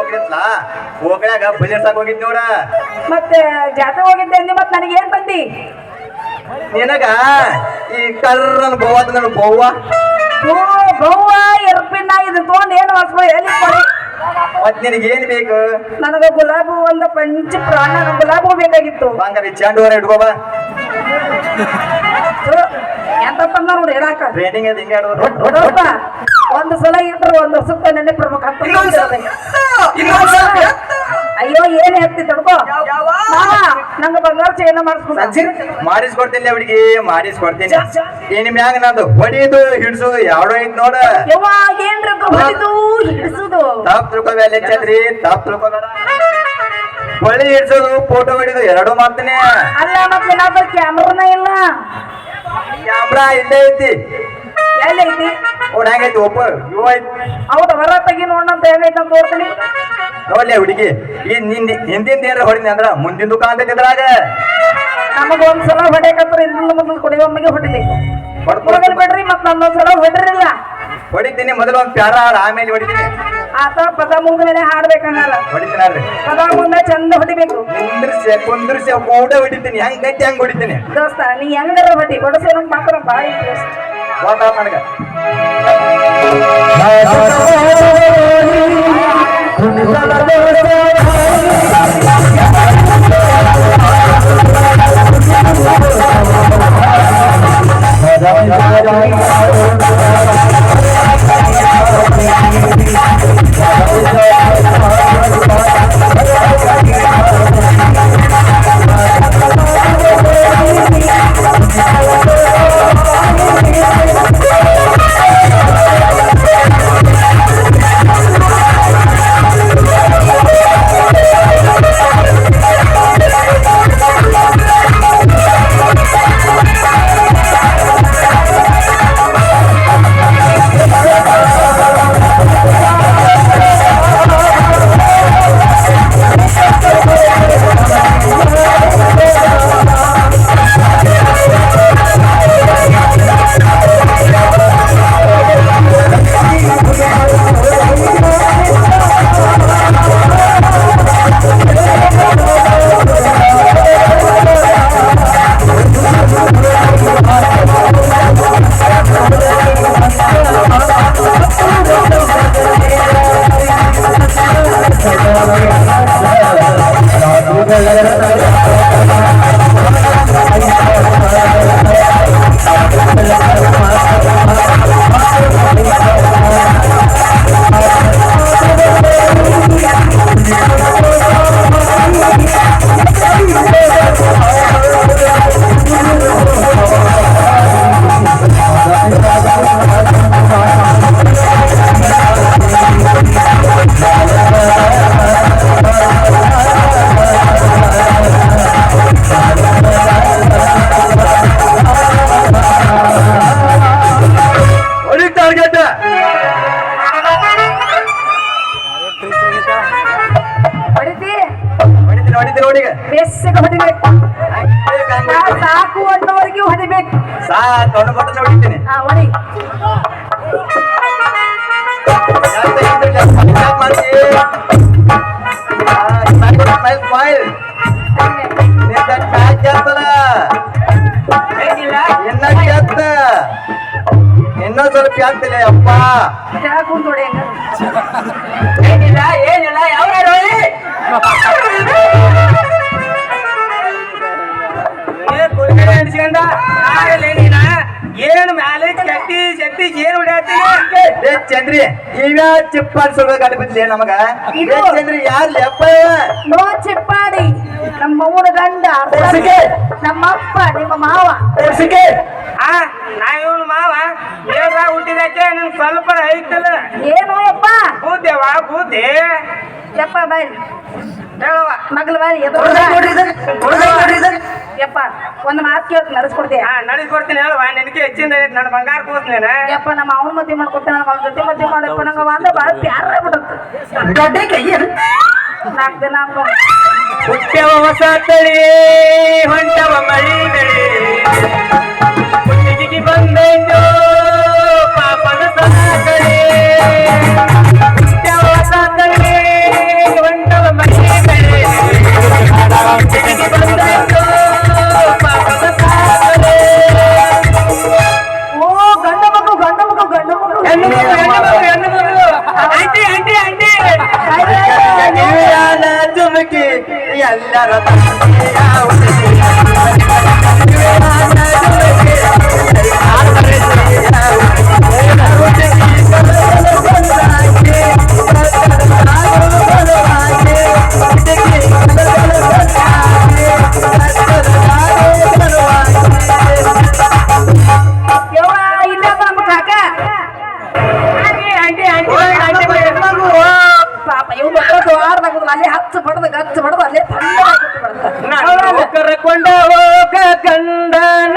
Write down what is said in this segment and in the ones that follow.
ಹೋಗ್ಲಿತ್ಲ ಹೋಗ್ಯಾಗ ಬಲಿರ್ಸಾಕ್ ಹೋಗಿದ್ ನೋಡ. ಮತ್ತೆ ಜಾತ್ರೆ ಹೋಗಿದ್ದೆ ಅಂದಿ ಮತ್ತೆ ನನಗೆ ಏನ್ ಬಂದಿ? ನಿನಗ ಈ ಕರ್ರನ್ ಬೋವಾದ ನನ್ನ ಬೋವ. ಓ ಬವ್ವ ಎರ್ಪಿನ ಇದು ತಗೊಂಡ್ ಏನ್ ಮಾಡ್ಸ್ಬೋ ಎಲ್ಲಿ ಕೊಡಿ? ಮತ್ ನಿನಗೆ ಏನ್ ಬೇಕು? ನನಗ ಗುಲಾಬಿ ಒಂದು ಪಂಚ ಪ್ರಾಣ ಗುಲಾಬಿ ಹೂ ಬೇಕಾಗಿತ್ತು. ಹಂಗಾರೆ ಚೆಂಡು ಹೊರ ಇಟ್ಕೋ ಬಾ. ಥು, ಎಂತ ತಂದ ನೋಡಿ ಹೇಳಾಕ. ಟ್ರೈನಿಂಗ್ ಅದ ಹಿಂಗೆ ಒಂದು ಸಲ ಇಟ್ರು ಒಂದು ಸುತ್ತ ನೆನೆ ಬಿಡ್ಬೇಕಂತ ಅಯ್ಯೋ ಏನ್ ಹೇಳ್ತಿ ತಡ್ಕೋ ನಂಗ ಬಂಗಾರ ಚೈನ ಮಾಡಿಸ್ಕೊಂಡು ಮಾಡಿಸ್ಕೊಡ್ತೀನಿ ಮಾರಿಸ್ ಮಾಡಿಸ್ಕೊಡ್ತೀನಿ ಏನ್ ಮ್ಯಾಗ ನಂದು ಹೊಡಿದು ಹಿಡ್ಸೋದು ಯಾವ್ದೋ ಐತ್ ನೋಡ. ಏನ್ರಿ ಹೊಡಿದು ಹಿಡಿಸುದು? ತಾಪ್ ತಿಳ್ಕೊಬೇಡ ಚಂದ್ರಿ ತಾಪ್ ತಿಳ್ಕೊಬೇಡ. ಹೊಳಿ ಹಿಡ್ಸೋದು ಫೋಟೋ ಹೊಡಿದು ಎರಡು ಮಾಡ್ತೀನಿ. ಅಲ್ಲ ಮತ್ತೆ ಕ್ಯಾಮ್ರಾನ ಇಲ್ಲ. ಕ್ಯಾಮ್ರಾ ಇಲ್ಲೇ ಐತಿ. ಎಲ್ಲಿ ಐತಿ ನೋಡ್ ಹೆಂಗೈತಿ ಒಪ್ಪ ಇವ ಹೌದ ಹೊರ ತೆಗಿ ನೋಡಂತ ಹೆಂಗೈತಿ ಅಂತ ನೋಡ್ತೀನಿ ನೋಡ್ಲಿ ಹುಡುಗಿ ಈ ನಿನ್ ಹಿಂದಿಂದ ಏನಾರ ಹೊಡಿನಿ ಅಂದ್ರ ಮುಂದಿಂದು ಕಾಂತ ಇದ್ರಾಗ. ನಮಗ ಒಂದ್ ಸಲ ಹೊಡೆಯಕತ್ರ ಇಂದ ಮೊದಲು ಕುಡಿಯೊಮ್ಮೆಗೆ ಹೊಡಿಬೇಕು. ಹೊಡ್ಕೊಳ್ ಹುಡುಗರು ಬಿಡ್ರಿ ಮತ್ ನನ್ನೊಂದ್ಸಲ ಹೊಡ್ರಿಲ್ಲ ಹೊಡಿತೀನಿ ಮೊದಲು ಒಂದ್ ಪ್ಯಾರ ಹಾಡ್ ಆಮೇಲೆ ಹೊಡಿತೀನಿ. ಆತ ಪದ ಮುಂದೆ ಹಾಡ್ಬೇಕಂಗಲ್ಲ. ಹೊಡಿತೀನಲ್ರಿ ಪದ ಮುಂದೆ ಚಂದ ಹೊಡಿಬೇಕು. ಕುಂದ್ರಿಸಿ ಕುಂದ್ರಿಸಿ ಕೂಡ ಹೊಡಿತೀನಿ. ಹೆಂಗ್ ಗಟ್ಟಿ ಹೆಂಗ್ ಹೊಡಿತೀನಿ? ದೋಸ್ತ ನೀ ಹೆಂಗಾರ ಹೊಡಿ? ಬಡಸೇನ ಮಾತ್ರ ಭಾಳ ಇಂಟ್ರೆಸ್ಟ್ ನನಗ. ಇನ್ನೊಂದ್ ಸ್ವಲ್ಪ ಆಗ್ತಿಲ್ಲ ಅಪ್ಪ ಕೆಳಗ್ ಕುಂತ್ ಹೊಡಿ ಹಂಗ ಏನಿಲ್ಲ ಏನಿಲ್ಲ ಯಾವ ಅನ್ಸ್ಕೊಂಡ ಆಗಲ್ಲ ನೀನ ಏನು ಚಟ್ಟಿ ಚಟ್ಟಿ ಏನ್ ಹೊಡ್ಯಾತೀನಿ ಚಂದ್ರಿ ಈಗ ಚಿಪ್ಪ ಅನ್ಸೋಬೇಕು ಅನ್ಬಿಡ್ಲಿ ನಮಗ? ಚಂದ್ರಿ ಯಾರ್ ಲೆಪ್ಪ ನೋ ಚಿಪ್ಪಾಡಿ ನಮ್ಮ ಅವ್ವನ ಗಂಡ ನಮ್ಮ ನಮ್ಮಪ್ಪ ನಿಮ್ಮ ಮಾವ. ಆ ನಾ ಇವನು ಮಾವ. ಏನ್ರ ಹುಟ್ಟಿದಕ್ಕೆ ನನ್ ಸ್ವಲ್ಪ ಐತಲ್ಲ. ಏನು ಅಪ್ಪ. ಬೂದೇವಾ ಬೂದ್ದಿ ಯಪ್ಪ ಬಾಯ್. ಹೇಳುವ ಮಗಳ ಬಾಯ್ ಯಪ್ಪ ಒಂದು ಮಾತು ಕೇಳ್ತೀನಿ ನಡೆಸ್ಕೊಡ್ತೀಯ ಹಾ ನಡೆಸ್ಕೊಡ್ತೀನಿ ಹೇಳುವ ನಿನಗೆ ಹೆಚ್ಚಿಂದ ಐತ್ ನನ್ನ ಬಂಗಾರ ಕೂಸ್ನೇನ ಯಪ್ಪ ನಮ್ಮ ಅವನ ಮದ್ವೆ ಮಾಡ್ಕೊತೀನಿ ನಮ್ಮ ಅವ್ನ ಜೊತೆ ಮದ್ವೆ ಮಾಡಪ್ಪ ನಂಗೆ ಅಂದ ಭಾಳ ಪ್ಯಾರ ಬಿಡುತ್ತೆ ನಾಲ್ಕು ದಿನ ಹುಟ್ಟ್ಯವ ಹೊಸ ತಳಿ ಹೊಂಟವ ಮಳಿ ಬೆಳಿ. ಹುಟ್ಟಿಗೆ ಬಂದೈತು ಅಲ್ಲಿ ಹತ್ತು ಬಡದ ಗತ್ತು ಬಡದ ಅಲ್ಲೇ ಕರ್ಕೊಂಡ ಹೋಗ ಕಂಡನ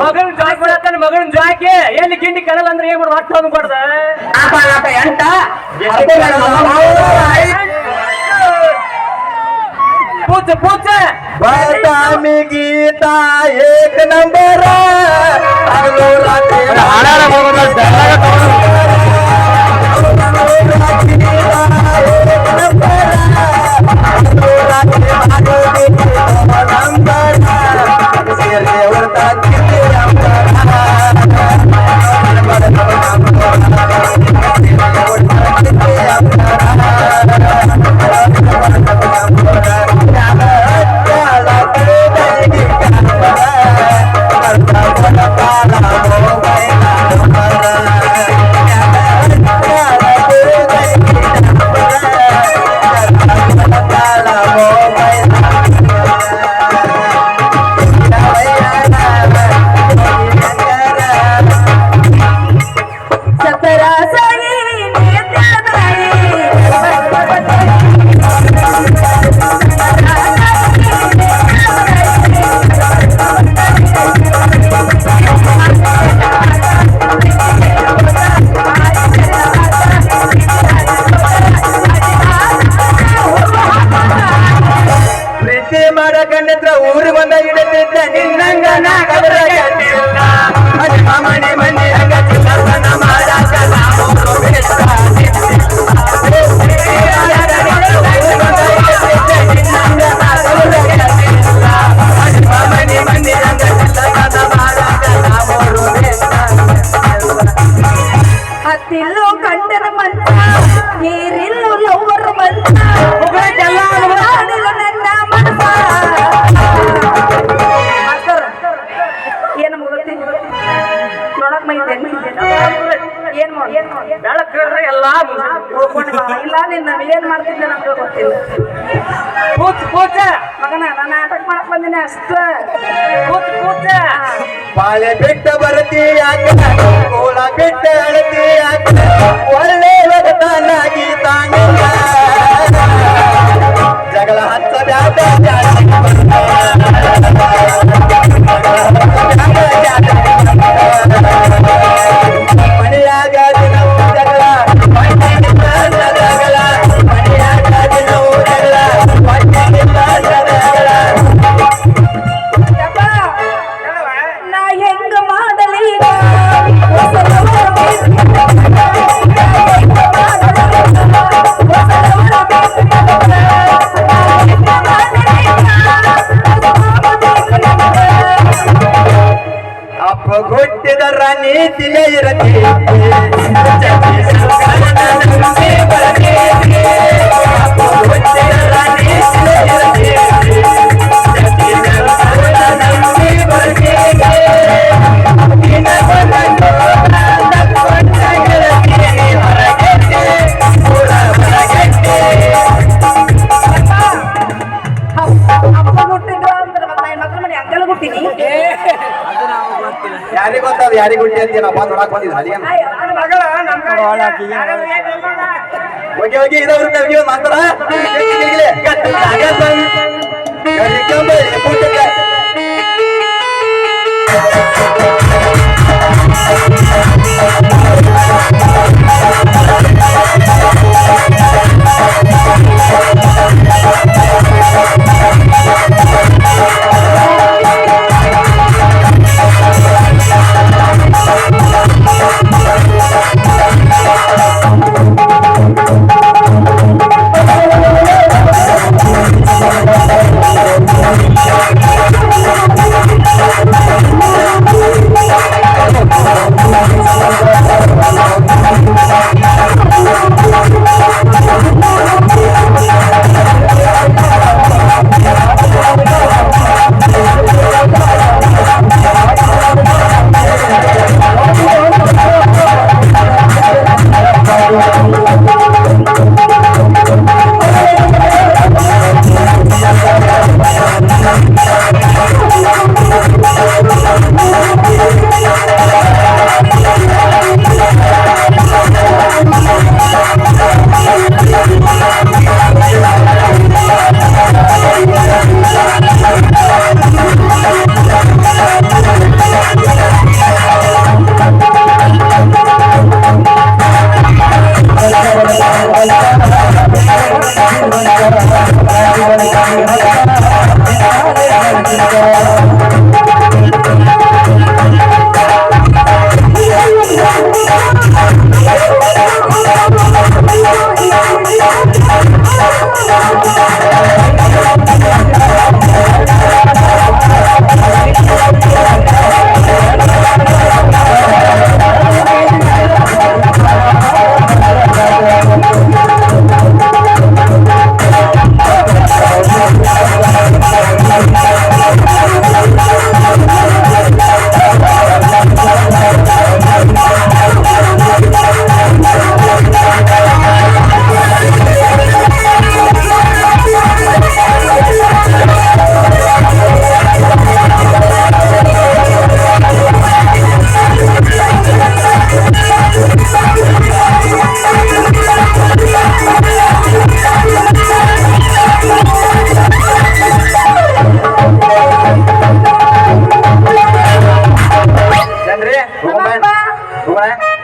ಮಗನ್ ಜಾಕ್ ಮಾಡತ್ತಾನ ಮಗನ್ ಜಾಕಿ ಎಲ್ಲಿ ಗಿಂಡಿ ಕಡಲ್ ಅಂದ್ರೆ ಏನ್ ಮಾಡಿ ಹೊಟ್ಟು ಅನ್ಬಾರ್ದ ನಾಲ್ಕು ನಾಲ್ಕು ಎಂಟ ಪೂಜ ಪೂಜ ಬಾದಾಮಿ ಗೀತಾ ಏಕ ನಂಬರ ಹಗಲು ರಾತ್ರಿ ಸತರಾಸರಿ ಎಲ್ಲಾ ಹೋಗ್ಕೊಂಡು ಬಾ. ಇಲ್ಲ ನಮ್ಗೆ ಗೊತ್ತಿಲ್ಲ ಕೂತ್ ಪೂಜ ಮಗನ ನಾನು ನಾಟಕ ಮಾಡಕ್ ಬಂದಿನಿ ಅಷ್ಟ ಕೂತ್ ಪೂಜ ಬಾಳೆ ಬಿಟ್ಟ ಬರತಿ ಯಾಕೆ? ಬಿಟ್ಟ ಅಳತಿ ಯಾಕೆ? ಒಳ್ಳೆ ಒಗತಾನಾಗಿ ತಾನಿಲ್ಲ ಜಗಳ ಹಚ್ಚ வீட்டிலே இறங்கி ಯಾರಿಗ ಗೊತ್ತದ ಯಾರಿಗ ಹುಟ್ಟಿ ಅಂತ ನಾವು ಬಂದ್ ನೋಡಕ್ ಬಂದಿದ್ದ ಅದೇನ ಅಯ್ಯೋ, ನನ್ನ ಮಗಳ ಹೋಗಿ ಹೋಗಿ ಇದವ್ರ ಕರ್ಗಿ ಮಾತ್ರ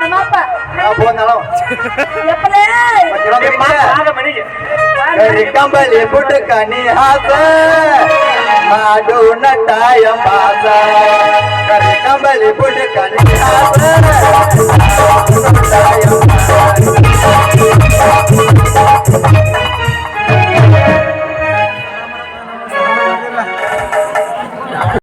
மாப்பா ಕಂಬಲಿ ಪುಟ್ಟ ಕನಿ ಹಾಸ ಮಾಡು ನಟಾಯ ಪಾಸ ಕಂಬಲಿ ಪುಟ್ಟ ಕನಿ ಹಾಸ ನಟಾಯ ಪಾಸ